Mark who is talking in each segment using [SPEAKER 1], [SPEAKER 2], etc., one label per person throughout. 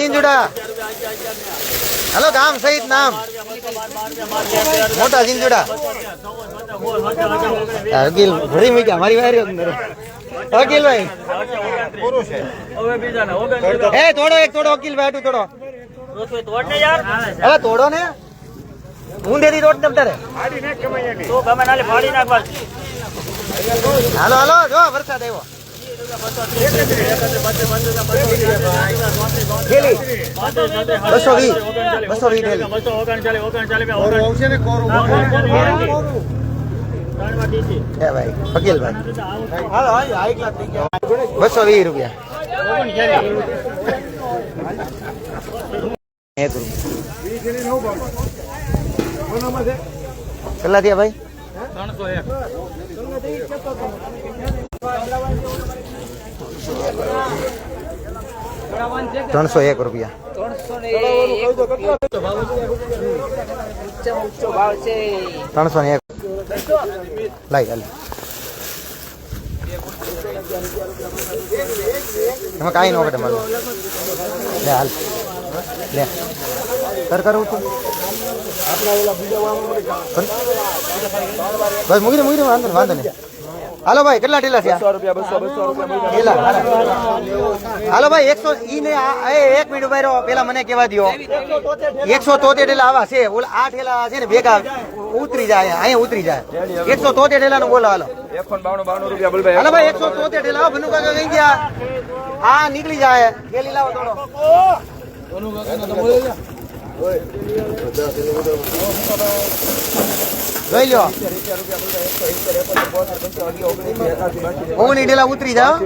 [SPEAKER 1] જીંજુડા હાલો ગામ સહિત નામ. મોટા સિંજુડા અગિલ ભરી મૂક્યા મારી વારી અંદર. અગિલભાઈ એ તોડો એક તોડો અકિલભાઈ આટું તોડો. હવે તોડો ને. હું દેતી તોડ તમ તારે. હાલો હાલો જો વરસાદ આવ્યો. બસો વીસ બસો વીસ રૂપિયા એક રૂપિયા કેટલા થયા ભાઈ? ત્રણસો એક રૂપિયા. ત્રણસો ને એક. લાઈ, હાલ. એમાં કાંઈ ન ઘટે મારું. લે, હાલ. લે. કર, કરું છું બસ, મૂકી દે મૂકી દે, વાંધો વાંધો નહીં. હાલો ભાઈ કેટલા ઢીલા થયા? ઢીલા. હાલો ભાઈ એકસો ઈ ને એક મિનિટ ઊભા રહો પેલા મને કેવા દો એકસો તોતેર ઢેલા આવા છે ઓલા આ ઠેલા છે ને ભેગા ઉતરી જાય અહીંયા ઉતરી જાય. એકસો તોતેર ઢેલા નું બોલો હાલો. હાલો ભાઈ એકસો તોતેર ઢેલા આવો, ભનુ કાકા કઈ ગયા? આ નીકળી જાય થેલી લાવો થોડો. જોઈ લ્યો ઓગણી ઢેલા ઉતરી જાઓ.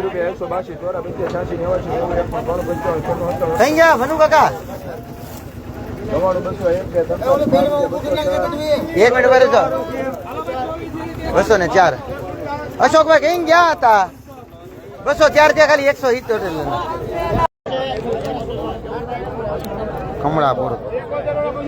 [SPEAKER 1] થઈ ગયા, ભનુ કાકા? એક મિનિટ ભરે છો બસો ને ચાર. અશોકભાઈ કઈ ગયા હતા? બસો ચાર ત્યાં ખાલી એકસો સિત્તોતેર કમળાપુર.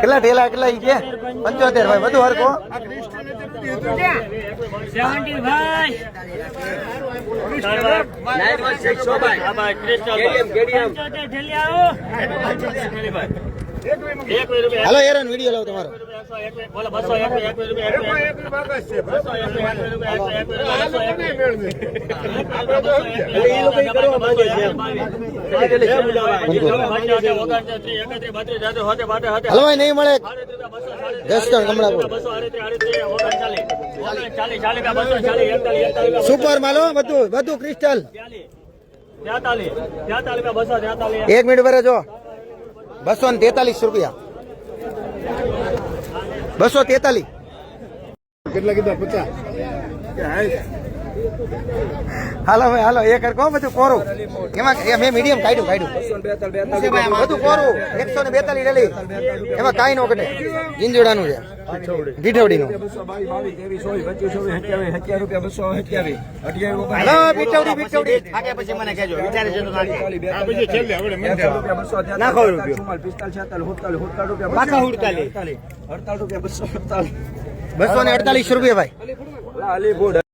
[SPEAKER 1] કેટલા ઢેલા કેટલા ઈ કે? પંચોતેર ભાઈ બધું હરકો હાલો એરન વીડિયો લાવ તમારો. હલો ભાઈ નહીં મળે. ત્રણ કમળા સુપર માલો બધું બધું ક્રિસ્ટલ એક મિનિટ ભરે જો બસો ને તેતાલીસ રૂપિયા. બસો તેતાલીસ.
[SPEAKER 2] કેટલા કીધા? પચાસ.
[SPEAKER 1] હાલો ભાઈ હાલો એ કર કહો બધું કોરું. એમાં મેં મીડિયમ કાઢ્યું કાઢ્યું. બધું કોરું એકસો ને બેતાલીસ રેલી. એમાં કાંઈ નો કટે ગીંજોડાનું છે. હાલો પછી મને કહેજો વિચારે તો નાખી. નાખો રૂપિયો. પાછા બસો ને અડતાલીસ રૂપિયા ભાઈ.